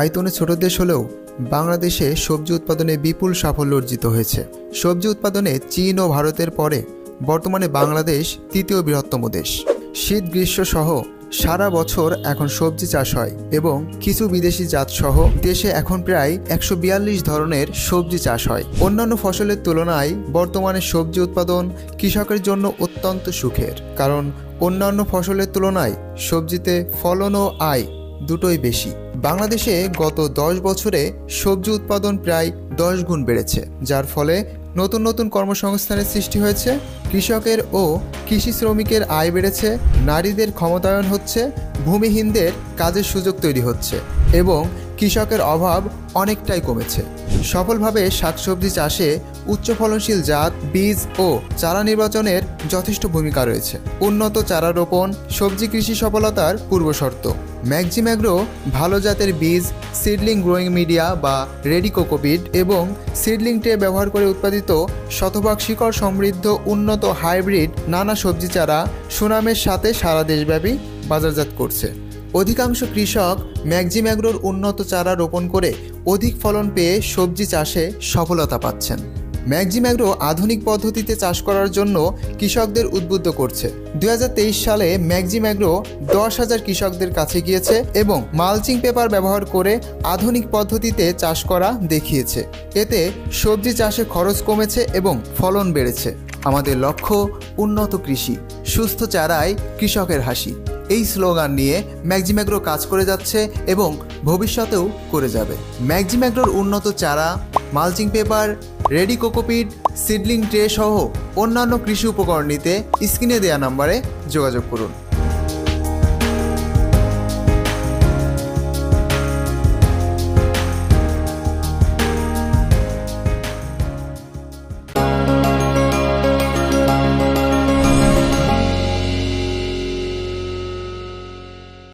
আয়তনে ছোট দেশ হলেও বাংলাদেশে সবজি উৎপাদনে বিপুল সাফল্য অর্জিত হয়েছে। সবজি উৎপাদনে চীন ও ভারতের পরে বর্তমানে বাংলাদেশ তৃতীয় বৃহত্তম দেশ। শীত, গ্রীষ্ম সহ সারা বছর এখন সবজি চাষ হয় এবং কিছু বিদেশি জাত সহ দেশে এখন প্রায় একশো বিয়াল্লিশ ধরনের সবজি চাষ হয়। অন্যান্য ফসলের তুলনায় বর্তমানে সবজি উৎপাদন কৃষকের জন্য অত্যন্ত সুখের, কারণ অন্যান্য ফসলের তুলনায় সবজিতে ফলন ও আয় দুটোই বেশি। বাংলাদেশে গত দশ বছরে সবজি উৎপাদন প্রায় দশ গুণ বেড়েছে, যার ফলে নতুন নতুন কর্মসংস্থানের সৃষ্টি হয়েছে, কৃষকের ও কৃষি শ্রমিকের আয় বেড়েছে, নারীদের ক্ষমতায়ন হচ্ছে, ভূমিহীনদের কাজের সুযোগ তৈরি হচ্ছে এবং কৃষকের অভাব অনেকটাই কমেছে। সফলভাবে শাকসবজি চাষে উচ্চ ফলনশীল জাত, বীজ ও চারা নির্বাচনের যথেষ্ট ভূমিকা রয়েছে। উন্নত চারা রোপণ, সবজি কৃষি সফলতার পূর্বশর্ত ম্যাক্সিম্যাগ্রো ভালো জাতের বীজ, সিডলিং গ্রোয়িং মিডিয়া বা রেডি কোকোপিড এবং সিডলিং ট্রে ব্যবহার করে উৎপাদিত শতভাগ শিকড় সমৃদ্ধ উন্নত হাইব্রিড নানা সবজি চারা সুনামের সাথে সারা দেশব্যাপী বাজারজাত করছে। অধিকাংশ কৃষক ম্যাক্সিম্যাগ্রোর উন্নত চারা রোপণ করে অধিক ফলন পেয়ে সবজি চাষে সফলতা পাচ্ছেন। ম্যাক্সিম্যাগ্রো আধুনিক পদ্ধতিতে চাষ করার জন্য কৃষকদের উদ্বুদ্ধ করছে। দু হাজার তেইশ সালে ম্যাক্সিম্যাগ্রো দশ হাজার কৃষকদের কাছে গিয়েছে এবং মালচিং পেপার ব্যবহার করে আধুনিক পদ্ধতিতে চাষ করা দেখিয়েছে। এতে সবজি চাষে খরচ কমেছে এবং ফলন বেড়েছে। আমাদের লক্ষ্য উন্নত কৃষি, সুস্থ চারায় কৃষকের হাসি। এই স্লোগান নিয়ে ম্যাক্সিম্যাগ্রো কাজ করে যাচ্ছে এবং ভবিষ্যতেও করে যাবে। ম্যাক্সিম্যাগ্রোর উন্নত চারা, mulching paper, ready cocopeat seedling tray সহ অন্যান্য কৃষি উপকরণ নিতে স্ক্রিনে দেয়া নাম্বারে যোগাযোগ করুন।